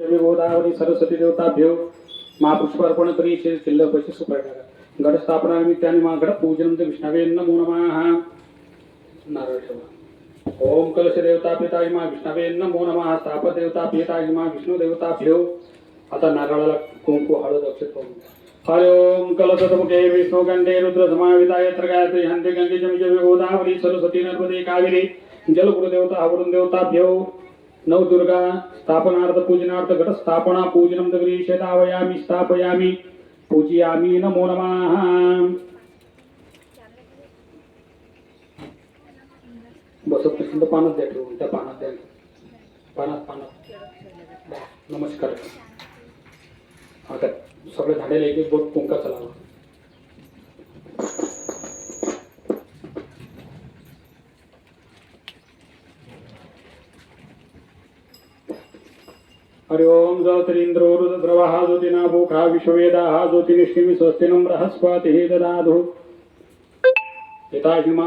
गोदावरी सरस्वती देवताभ्यो महापुष्पार्पण करी शे शिल्लक पैसे सुप्रकार घटस्थापना निमित्ताने मा घट ते म्हणजे विष्णवे नमो नमः. नारळ ठेवा. ओम कलश देवता पिताय मा विष्णवे नमो नमः. स्थाप देवता पिताय मा विष्णू देवताभ्यो आता नारळाला कुंकू हळद अक्षत करून हरि ओम कलशतमुखे गंडे रुद्र समाविताय यत्र गायत्री हन्ते गंगे जमी गोदावरी सरस्वती नर्मदे कावेरी जलगुरुदेवता देवता भेव. नवदुर्गा स्थापनार्थ पूजनार्थ घट स्थापना पूजनं दगरी शेतावयामि स्थापयामि पूजयामि नमो नमः। बसत प्रसिद्ध पानात द्या ठेवून त्या पानात द्या. पानात पानात. नमस्कार. आता सगळे झालेले एक एक बोट कुंका चलावा. हरि ओम ज्योतिरिन्द्रो ज्योतिना ज्योतिनाभूखा विश्ववेदाः ज्योतिनिष्ठिमि स्वस्तिनं बृहस्पतिः ददातु। पिताहिमा